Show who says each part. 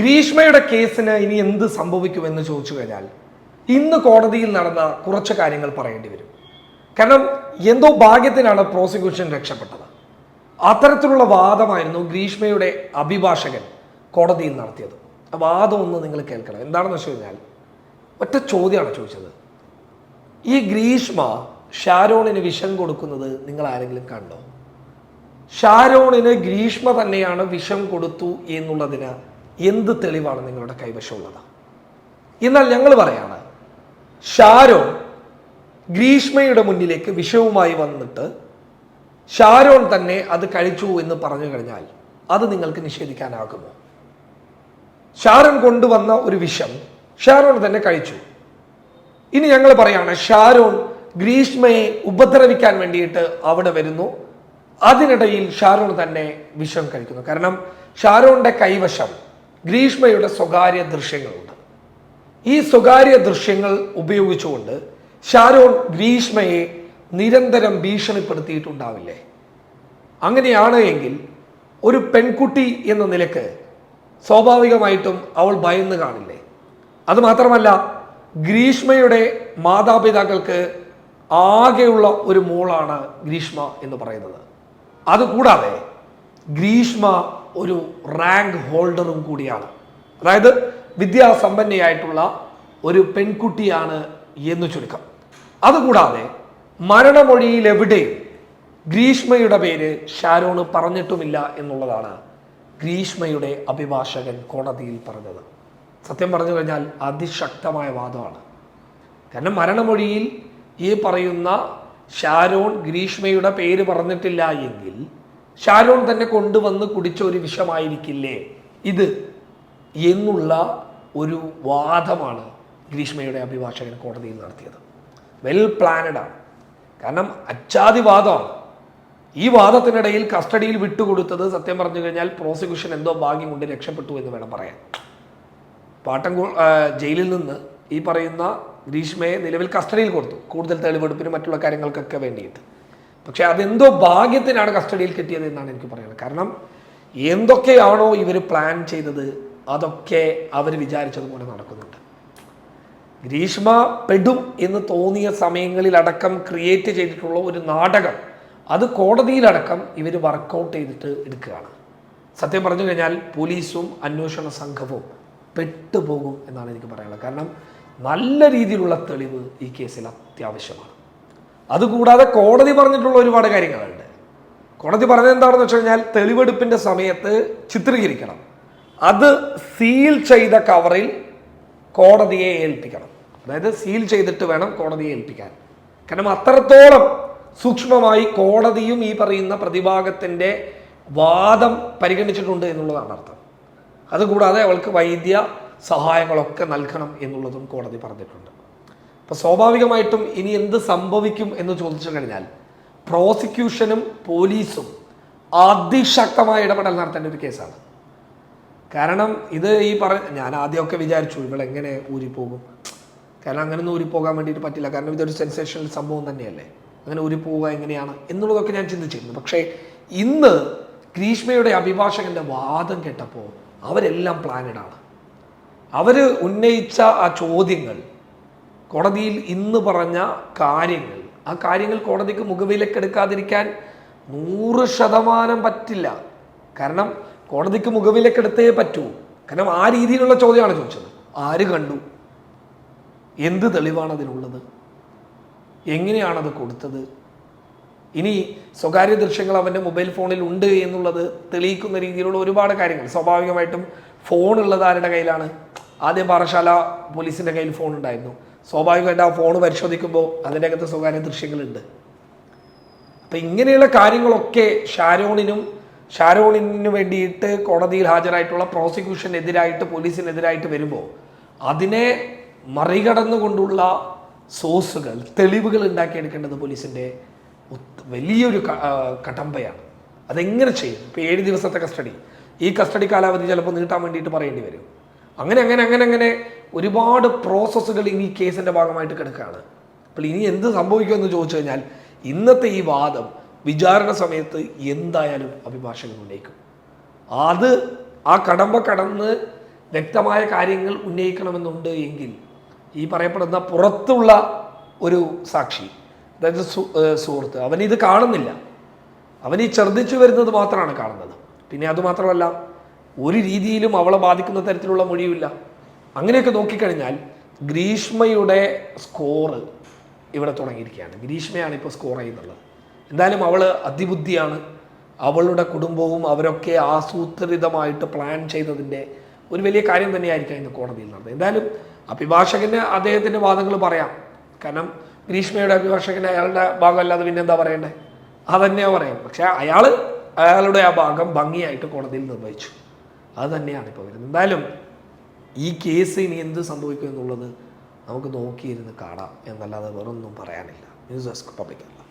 Speaker 1: ഗ്രീഷ്മയുടെ കേസിന് ഇനി എന്ത് സംഭവിക്കുമെന്ന് ചോദിച്ചു കഴിഞ്ഞാൽ ഇന്ന് കോടതിയിൽ നടന്ന കുറച്ച് കാര്യങ്ങൾ പറയേണ്ടി വരും. കാരണം എന്തോ ഭാഗ്യത്തിനാണ് പ്രോസിക്യൂഷൻ രക്ഷപ്പെട്ടത്. അത്തരത്തിലുള്ള വാദമായിരുന്നു ഗ്രീഷ്മയുടെ അഭിഭാഷകൻ കോടതിയിൽ നടത്തിയത്. വാദം ഒന്ന് നിങ്ങൾ കേൾക്കണം. എന്താണെന്ന് വെച്ച് കഴിഞ്ഞാൽ ഒറ്റ ചോദ്യമാണ് ചോദിച്ചത്. ഈ ഗ്രീഷ്മ ഷാരോണിന് വിഷം കൊടുക്കുന്നത് നിങ്ങൾ ആരെങ്കിലും കണ്ടോ? ഷാരോണിന് ഗ്രീഷ്മ തന്നെയാണ് വിഷം കൊടുത്തു എന്നുള്ളതിന് എന്ത് തെളിവാണ് നിങ്ങളുടെ കൈവശമുള്ളത്? എന്നാൽ ഞങ്ങൾ പറയാണ് ഷാരോൺ ഗ്രീഷ്മയുടെ മുന്നിലേക്ക് വിഷവുമായി വന്നിട്ട് ഷാരോൺ തന്നെ അത് കഴിച്ചു എന്ന് പറഞ്ഞു കഴിഞ്ഞാൽ അത് നിങ്ങൾക്ക് നിഷേധിക്കാനാകുമോ? ഷാരോൺ കൊണ്ടുവന്ന ഒരു വിഷം ഷാരോൺ തന്നെ കഴിച്ചു. ഇനി ഞങ്ങൾ പറയാണ് ഷാരോൺ ഗ്രീഷ്മയെ ഉപദ്രവിക്കാൻ വേണ്ടിയിട്ട് അവിടെ വരുന്നു. അതിനിടയിൽ ഷാരോൺ തന്നെ വിഷം കഴിക്കുന്നു. കാരണം ഷാരോണിന്റെ കൈവശം ഗ്രീഷ്മയുടെ സ്വകാര്യ ദൃശ്യങ്ങളുണ്ട്. ഈ സ്വകാര്യ ദൃശ്യങ്ങൾ ഉപയോഗിച്ചുകൊണ്ട് ഷാരോൺ ഗ്രീഷ്മയെ നിരന്തരം ഭീഷണിപ്പെടുത്തിയിട്ടുണ്ടാവില്ലേ? അങ്ങനെയാണ് എങ്കിൽ ഒരു പെൺകുട്ടി എന്ന നിലയ്ക്ക് സ്വാഭാവികമായിട്ടും അവൾ ഭയന്ന് കാണില്ലേ? അതുമാത്രമല്ല ഗ്രീഷ്മയുടെ മാതാപിതാക്കൾക്ക് ആകെയുള്ള ഒരു മോളാണ് ഗ്രീഷ്മ എന്ന് പറയുന്നത്. അതുകൂടാതെ ഗ്രീഷ്മ ഒരു റാങ്ക് ഹോൾഡറും കൂടിയാണ്. അതായത് വിദ്യാസമ്പന്നയായിട്ടുള്ള ഒരു പെൺകുട്ടിയാണ് എന്ന് ചുരുക്കം. അതുകൂടാതെ മരണമൊഴിയിൽ എവിടെയും ഗ്രീഷ്മയുടെ പേര് ഷാരോണ് പറഞ്ഞിട്ടുമില്ല എന്നുള്ളതാണ് ഗ്രീഷ്മയുടെ അഭിഭാഷകൻ കോടതിയിൽ പറഞ്ഞത്. സത്യം പറഞ്ഞു കഴിഞ്ഞാൽ അതിശക്തമായ വാദമാണ്. കാരണം മരണമൊഴിയിൽ ഈ പറയുന്ന ഷാരോൺ ഗ്രീഷ്മയുടെ പേര് പറഞ്ഞിട്ടില്ല എങ്കിൽ ഷാരോൺ തന്നെ കൊണ്ടുവന്ന് കുടിച്ച ഒരു വിഷമായിരിക്കില്ലേ? ഇത് എന്നുള്ള ഒരു വാദമാണ് ഗ്രീഷ്മയുടെ അഭിഭാഷകൻ കോടതിയിൽ നടത്തിയത്. വെൽ പ്ലാനഡാണ് കാരണം അച്ചാതിവാദമാണ് ഈ വാദത്തിനിടയിൽ കസ്റ്റഡിയിൽ വിട്ടുകൊടുത്തത് സത്യം പറഞ്ഞു കഴിഞ്ഞാൽ പ്രോസിക്യൂഷൻ എന്തോ ഭാഗ്യം കൊണ്ട് രക്ഷപ്പെട്ടു എന്ന് വേണം പറയാൻ. പാട്ടംകോ ജയിലിൽ നിന്ന് ഈ പറയുന്ന ഗ്രീഷ്മയെ നിലവിൽ കസ്റ്റഡിയിൽ കൊടുത്തു. കൂടുതൽ തെളിവെടുപ്പിനും മറ്റുള്ള കാര്യങ്ങൾക്കൊക്കെ വേണ്ടിയിട്ട്. പക്ഷെ അതെന്തോ ഭാഗ്യത്തിനാണ് കസ്റ്റഡിയിൽ കിട്ടിയത് എന്നാണ് എനിക്ക് പറയുന്നത് കാരണം എന്തൊക്കെയാണോ ഇവർ പ്ലാൻ ചെയ്തത് അതൊക്കെ അവർ വിചാരിച്ചതുപോലെ നടക്കുന്നുണ്ട്. ഗ്രീഷ്മ പെടും എന്ന് തോന്നിയ സമയങ്ങളിലടക്കം ക്രിയേറ്റ് ചെയ്തിട്ടുള്ള ഒരു നാടകം അത് കോടതിയിലടക്കം ഇവർ വർക്കൗട്ട് ചെയ്തിട്ട് എടുക്കുകയാണ്. സത്യം പറഞ്ഞു കഴിഞ്ഞാൽ പോലീസും അന്വേഷണ സംഘവും പെട്ടുപോകും എന്നാണ് എനിക്ക് പറയാനുള്ളത്. കാരണം നല്ല രീതിയിലുള്ള തെളിവ് ഈ കേസിൽ അത്യാവശ്യമാണ്. അതുകൂടാതെ കോടതി പറഞ്ഞിട്ടുള്ള ഒരുപാട് കാര്യങ്ങളുണ്ട്. കോടതി പറഞ്ഞത് എന്താണെന്ന് വെച്ച് കഴിഞ്ഞാൽ തെളിവെടുപ്പിന്റെ സമയത്ത് ചിത്രീകരിക്കണം. അത് സീൽ ചെയ്ത കവറിൽ കോടതിയെ ഏൽപ്പിക്കണം. അതായത് സീൽ ചെയ്തിട്ട് വേണം കോടതിയെ ഏൽപ്പിക്കാൻ. കാരണം അത്രത്തോളം സൂക്ഷ്മമായി കോടതിയും ഈ പറയുന്ന പ്രതിഭാഗത്തിന്റെ വാദം പരിഗണിച്ചിട്ടുണ്ട് എന്നുള്ളതാണ് അർത്ഥം. അതുകൂടാതെ അവൾക്ക് വൈദ്യ സഹായങ്ങളൊക്കെ നൽകണം എന്നുള്ളതും കോടതി പറഞ്ഞിട്ടുണ്ട്. അപ്പോൾ സ്വാഭാവികമായിട്ടും ഇനി എന്ത് സംഭവിക്കും എന്ന് ചോദിച്ചു കഴിഞ്ഞാൽ പ്രോസിക്യൂഷനും പോലീസും അതിശക്തമായ ഇടപെടൽ നടത്തേണ്ട ഒരു കേസാണ്. കാരണം ഇത് ഈ പറ ഞാൻ ആദ്യമൊക്കെ വിചാരിച്ചു ഇവളെങ്ങനെ ഊരിപ്പോകും. കാരണം അങ്ങനെ ഊരിപ്പോകാൻ വേണ്ടിയിട്ട് പറ്റില്ല. കാരണം ഇതൊരു സെൻസേഷണൽ സംഭവം തന്നെയല്ലേ? അങ്ങനെ ഊരിപ്പോവുക എങ്ങനെയാണ് എന്നുള്ളതൊക്കെ ഞാൻ ചിന്തിച്ചിരുന്നു. പക്ഷേ ഇന്ന് ഗ്രീഷ്മയുടെ അഭിഭാഷകന്റെ വാദം കേട്ടപ്പോൾ അവരെല്ലാം പ്ലാനഡാണ്. അവർ ഉന്നയിച്ച ആ ചോദ്യങ്ങൾ കോടതിയിൽ ഇന്ന് പറഞ്ഞ കാര്യങ്ങൾ ആ കാര്യങ്ങൾ കോടതിക്ക് മുഖവിലക്കെടുക്കാതിരിക്കാൻ നൂറ് ശതമാനം പറ്റില്ല. കാരണം കോടതിക്ക് മുഖവിലക്കെടുത്തേ പറ്റൂ. കാരണം ആ രീതിയിലുള്ള ചോദ്യമാണ് ചോദിച്ചത്. ആര് കണ്ടു? എന്ത് തെളിവാണ് അതിനുള്ളത്? എങ്ങനെയാണത് കൊടുത്തത്? ഇനി സ്വകാര്യ ദൃശ്യങ്ങൾ അവന്റെ മൊബൈൽ ഫോണിൽ ഉണ്ട് എന്നുള്ളത് തെളിയിക്കുന്ന രീതിയിലുള്ള ഒരുപാട് കാര്യങ്ങൾ. സ്വാഭാവികമായിട്ടും ഫോൺ ആരുടെ കയ്യിലാണ്? ആദ്യം പാറശാല പോലീസിന്റെ കയ്യിൽ ഫോൺ ഉണ്ടായിരുന്നു. സ്വാഭാവികമായിട്ട് ആ ഫോൺ പരിശോധിക്കുമ്പോൾ അതിന്റെ അകത്ത് സ്വകാര്യ ദൃശ്യങ്ങളുണ്ട്. അപ്പം ഇങ്ങനെയുള്ള കാര്യങ്ങളൊക്കെ ഷാരോണിനും ഷാരോണിന് വേണ്ടിയിട്ട് കോടതിയിൽ ഹാജരായിട്ടുള്ള പ്രോസിക്യൂഷനെതിരായിട്ട് പോലീസിനെതിരായിട്ട് വരുമ്പോൾ അതിനെ മറികടന്നുകൊണ്ടുള്ള സോഴ്സുകൾ തെളിവുകൾ ഉണ്ടാക്കിയെടുക്കേണ്ടത് പോലീസിന്റെ വലിയൊരു കടമ്പയാണ് അതെങ്ങനെ ചെയ്യും? ഇപ്പോൾ ഏഴ് ദിവസത്തെ കസ്റ്റഡി. ഈ കസ്റ്റഡി കാലാവധി ചിലപ്പോൾ നീട്ടാൻ വേണ്ടിയിട്ട് പറയേണ്ടി വരും. അങ്ങനെ അങ്ങനെ അങ്ങനെ അങ്ങനെ ഒരുപാട് പ്രോസസ്സുകൾ ഇനി ഈ കേസിന്റെ ഭാഗമായിട്ട് കിടക്കുകയാണ്. അപ്പോൾ ഇനി എന്ത് സംഭവിക്കുമെന്ന് ചോദിച്ചു കഴിഞ്ഞാൽ ഇന്നത്തെ ഈ വാദം വിചാരണ സമയത്ത് എന്തായാലും അഭിഭാഷകൻ ഉന്നയിക്കും. അത് ആ കടമ്പ കടന്ന് വ്യക്തമായ കാര്യങ്ങൾ ഉന്നയിക്കണമെന്നുണ്ട് എങ്കിൽ ഈ പറയപ്പെടുന്ന പുറത്തുള്ള ഒരു സാക്ഷി അതായത് സുഹൃത്ത് അവനിത് കാണുന്നില്ല. അവൻ ഈ ഛർദ്ദിച്ചു വരുന്നത് മാത്രമാണ് കാണുന്നത്. പിന്നെ അതുമാത്രമല്ല ഒരു രീതിയിലും അവളെ ബാധിക്കുന്ന തരത്തിലുള്ള മൊഴിയുമില്ല. അങ്ങനെയൊക്കെ നോക്കിക്കഴിഞ്ഞാൽ ഗ്രീഷ്മയുടെ സ്കോറ് ഇവിടെ തുടങ്ങിയിരിക്കുകയാണ്. ഗ്രീഷ്മയാണ് ഇപ്പോൾ സ്കോർ ചെയ്യുന്നുള്ളത് എന്തായാലും അവൾ അതിബുദ്ധിയാണ്. അവളുടെ കുടുംബവും അവരൊക്കെ ആസൂത്രിതമായിട്ട് പ്ലാൻ ചെയ്തതിന്റെ ഒരു വലിയ കാര്യം തന്നെയായിരിക്കാം ഇന്ന് കോടതിയിൽ നടന്നത്. എന്തായാലും അഭിഭാഷകന് അദ്ദേഹത്തിന്റെ വാദങ്ങൾ പറയാം. കാരണം ഗ്രീഷ്മയുടെ അഭിഭാഷകന് അയാളുടെ ഭാഗം അല്ലാതെ പിന്നെ എന്താ പറയണ്ടേ? അതന്നെയാ പറയാം. പക്ഷെ അയാൾ അയാളുടെ ആ ഭാഗം ഭംഗിയായിട്ട് കോടതിയിൽ നിർവഹിച്ചു. അത് തന്നെയാണ് ഇപ്പോൾ വരുന്നത്. എന്തായാലും ഈ കേസ് ഇനി എന്ത് സംഭവിക്കും എന്നുള്ളത് നമുക്ക് നോക്കിയിരുന്ന് കാണാം. എന്നല്ലാതെ വേറൊന്നും പറയാനില്ല. News desk public